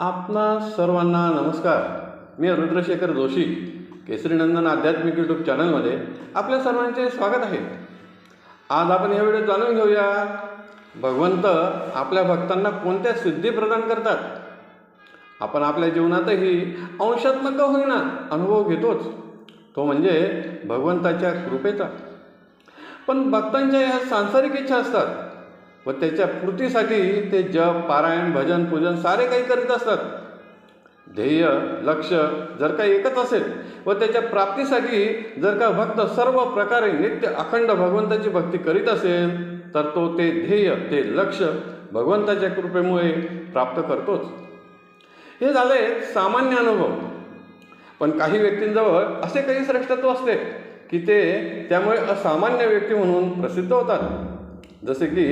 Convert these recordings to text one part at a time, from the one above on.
आपणा सर्वांना नमस्कार. मी रुद्रशेखर जोशी केसरीनंदन आध्यात्मिक यूट्यूब चॅनलमध्ये आपल्या सर्वांचे स्वागत आहे. आज आपण या व्हिडिओ जाणून घेऊया भगवंत आपल्या भक्तांना कोणत्या सिद्धी प्रदान करतात? आपण आपल्या जीवनातही अंशात्मक होईना अनुभव घेतोच? तो म्हणजे भगवंताच्या कृपेचा. पण भक्तांच्या ह्या सांसारिक इच्छा असतात व त्याच्या पूर्तीसाठी ते जप पारायण भजन पूजन सारे काही करीत असतात. ध्येय लक्ष जर का एकच असेल व त्याच्या प्राप्तीसाठी जर का भक्त सर्व प्रकारे नित्य अखंड भगवंताची भक्ती करीत असेल तर तो ते ध्येय ते लक्ष भगवंताच्या कृपेमुळे प्राप्त करतोच. हे झाले सामान्य अनुभव. पण काही व्यक्तींजवळ असे काही श्रेष्ठत्व असते की ते त्यामुळे असामान्य व्यक्ती म्हणून प्रसिद्ध होतात. जसे की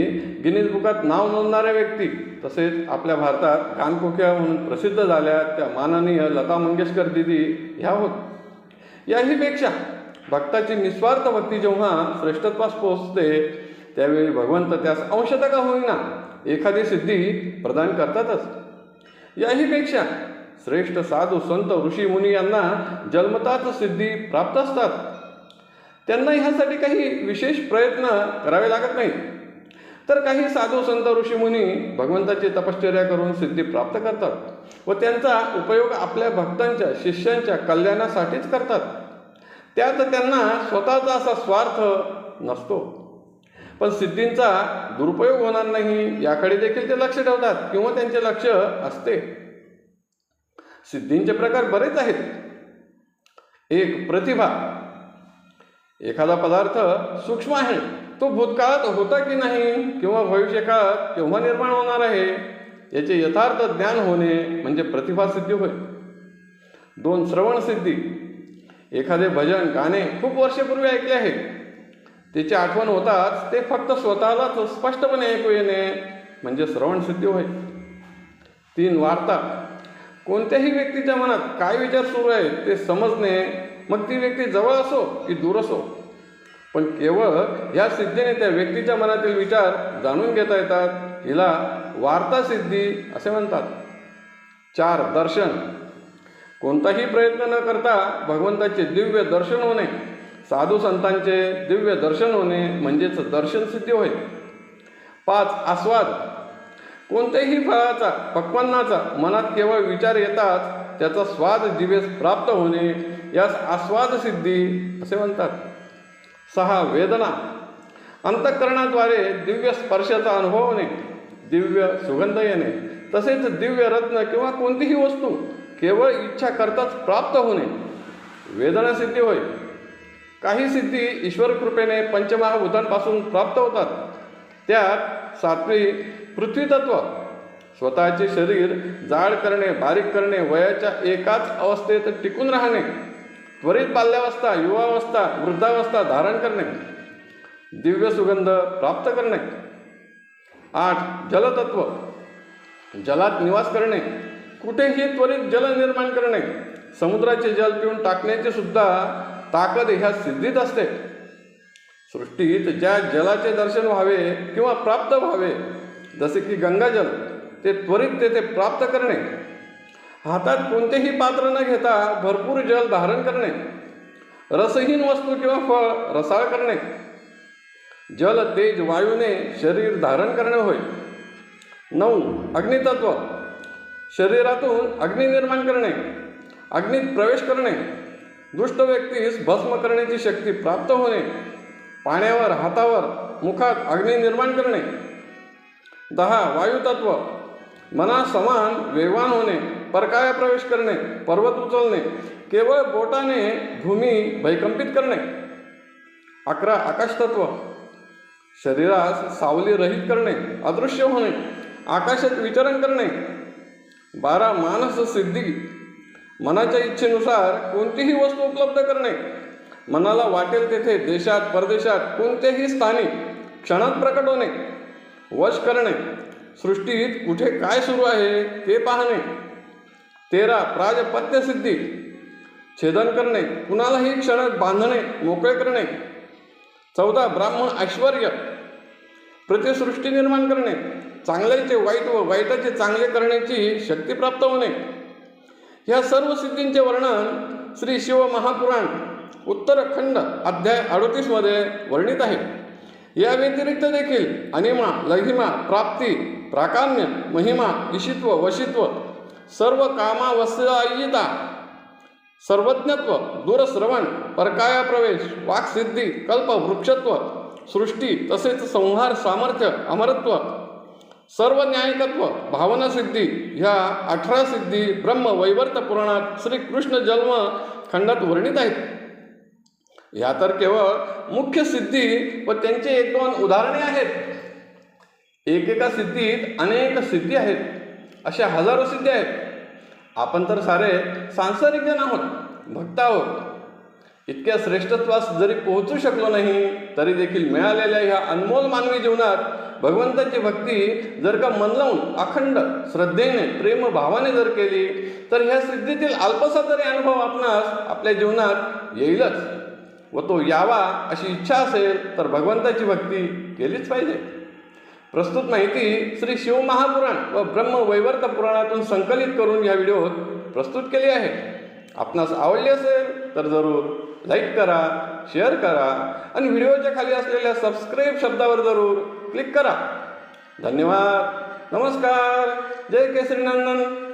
गिनीज बुकात नाव नोंदणाऱ्या व्यक्ती तसेच आपल्या भारतात कानकोक्या म्हणून प्रसिद्ध झाल्या त्या माननीय लता मंगेशकर दिदी ह्या होत. याहीपेक्षा भक्ताची निस्वार्थ भक्ती जेव्हा श्रेष्ठत्वास पोहोचते त्यावेळी भगवंत त्यास अंशतः का होईना एखादी सिद्धी प्रदान करतातच. याहीपेक्षा श्रेष्ठ साधू संत ऋषी मुनी यांना जन्मताच सिद्धी प्राप्त असतात. त्यांना ह्यासाठी काही विशेष प्रयत्न करावे लागत नाही तर काही साधू संत ऋषीमुनी भगवंताची तपश्चर्या करून सिद्धी प्राप्त करतात व त्यांचा उपयोग आपल्या भक्तांच्या शिष्यांच्या कल्याणासाठीच करतात. त्यात त्यांना स्वतःचा असा स्वार्थ नसतो. पण सिद्धींचा दुरुपयोग होणार नाही याकडे देखील ते लक्ष ठेवतात किंवा त्यांचे लक्ष असते. सिद्धींचे प्रकार बरेच आहेत. एक प्रतिभा एखादा पदार्थ सूक्ष्म आहे तो भूतकाळात होता की नाही किंवा भविष्यकाळात केव्हा निर्माण होणार आहे याचे यथार्थ ज्ञान होणे म्हणजे प्रतिभासिद्धी होय. दोन श्रवणसिद्धी एखादे भजन गाणे खूप वर्षपूर्वी ऐकले आहे त्याची आठवण होताच ते फक्त स्वतःलाच स्पष्टपणे ऐकू येणे म्हणजे श्रवणसिद्धी होय. तीन वार्ता. कोणत्याही व्यक्तीच्या मनात काय विचार सुरू आहे ते समजणे मग ती व्यक्ती जवळ असो की दूर असो पण केवळ या सिद्धीने त्या व्यक्तीच्या मनातील विचार जाणून घेता येतात. हिला वार्ता सिद्धी असे म्हणतात. चार दर्शन. कोणताही प्रयत्न न करता भगवंताचे दिव्य दर्शन होणे साधू संतांचे दिव्य दर्शन होणे म्हणजेच दर्शन सिद्धी होय. पाच आस्वाद. कोणत्याही फळाचा पक्वांनाचा मनात केवळ विचार येताच त्याचा स्वाद जिवेस प्राप्त होणे यास आस्वाद सिद्धी असे म्हणतात. सहा वेदना. अंतःकरणाद्वारे दिव्य स्पर्शाचा अनुभव होणे दिव्य सुगंध येणे तसेच दिव्य रत्न किंवा कोणतीही वस्तू केवळ इच्छा करताच प्राप्त होणे वेदना सिद्धी होय. काही सिद्धी ईश्वर कृपेने पंचमहाभूतांपासून प्राप्त होतात. त्यात सातवी पृथ्वीतत्व स्वतःचे शरीर जाड करणे बारीक करणे वयाच्या एकाच अवस्थेत टिकून राहणे त्वरित बाल्यावस्था युवावस्था वृद्धावस्था धारण करणे. दिव्य सुगंध प्राप्त करणे. आठ जलतत्व. जलात निवास करणे. कुठेही त्वरित जल निर्माण करणे. समुद्राचे जल पिऊन टाकण्याची सुद्धा ताकद ह्या सिद्धीत असते. सृष्टीत ज्या जलाचे दर्शन व्हावे किंवा प्राप्त व्हावे जसे की गंगाजल ते त्वरित तेथे प्राप्त करणे. हातात कोणतेही पात्र न घेता भरपूर जल धारण करणे रसहीन वस्तू किंवा फळ रसाळ करणे जल तेज वायूने शरीर धारण करणे होय. नऊ अग्नितत्व. शरीरातून अग्नी निर्माण करणे अग्नीत प्रवेश करणे दुष्ट व्यक्तीस भस्म करण्याची शक्ती प्राप्त होणे पाण्यावर हातावर मुखात अग्नी निर्माण करणे. दहा वायुतत्व. मनासमान वेगवान होणे. परकाया प्रवेश करणे पर्वत उचलणे केवळ बोटाने भूमी भयकंपित करणे. अकरा आकाशतत्व. शरीरास सावली रहित करणे अदृश्य होणे आकाशात विचरण करणे. बारा मानस सिद्धी. मनाच्या इच्छेनुसार कोणतीही वस्तू उपलब्ध करणे. मनाला वाटेल तेथे देशात परदेशात कोणत्याही स्थानी क्षणात प्रकट होणे. वश करणे. सृष्टीत कुठे काय सुरू आहे ते पाहणे. तेरा प्राजपत्य सिद्धी छेदन करणे कुणालाही क्षण बांधणे मोकळे करणे. चौदा ब्राह्मण ऐश्वर प्रतिसृष्टी निर्माण करणे चांगल्याचे वाईट व वाईटाचे चांगले करण्याची शक्ती प्राप्त होणे. ह्या सर्व सिद्धींचे वर्णन श्री शिव महापुराण उत्तरखंड अध्याय अडोतीसमध्ये वर्णित आहे. या व्यतिरिक्त देखील अनिमा लघिमा प्राप्ती प्राकाम्य महिमा इशित्व वशित्व सर्व कामावस्थिता सर्वज्ञत्व दूरश्रवण परकाया प्रवेश वाक्सिद्धी कल्प वृक्षत्व सृष्टी तसेच संहार सामर्थ्य अमरत्व. सर्व न्यायिकत्व भावनासिद्धी ह्या अठरा सिद्धी ब्रह्म वैवर्त पुराणात श्रीकृष्ण जन्म खंडात वर्णित आहेत. ह्या तर केवळ मुख्य सिद्धी व त्यांचे एक दोन उदाहरणे आहेत. एकेका सिद्धीत अनेक सिद्धी आहेत. अशा हजारो सिद्धी आहेत. आपण तर सारे सांसारिक जण आहोत भक्त आहोत. इतक्या श्रेष्ठत्वास जरी पोहोचू शकलो नाही तरी देखील मिळालेल्या ह्या अनमोल मानवी जीवनात भगवंताची भक्ती जर का मन लावून अखंड श्रद्धेने प्रेम भावाने जर केली तर ह्या सिद्धीतील अल्पसा तरी अनुभव आपणास आपल्या जीवनात येईलच. व तो यावा अशी इच्छा असेल तर भगवंताची भक्ती केलीच पाहिजे. प्रस्तुत माहिती श्री शिव महापुराण व ब्रह्म वैवर्त पुराणातून संकलित करून या व्हिडिओत प्रस्तुत केली आहे. आपणास आवडली असेल तर जरूर लाईक करा शेअर करा आणि व्हिडिओच्या खाली असलेल्या सबस्क्राईब शब्दावर जरूर क्लिक करा. धन्यवाद. नमस्कार. जय केसरी नंदन.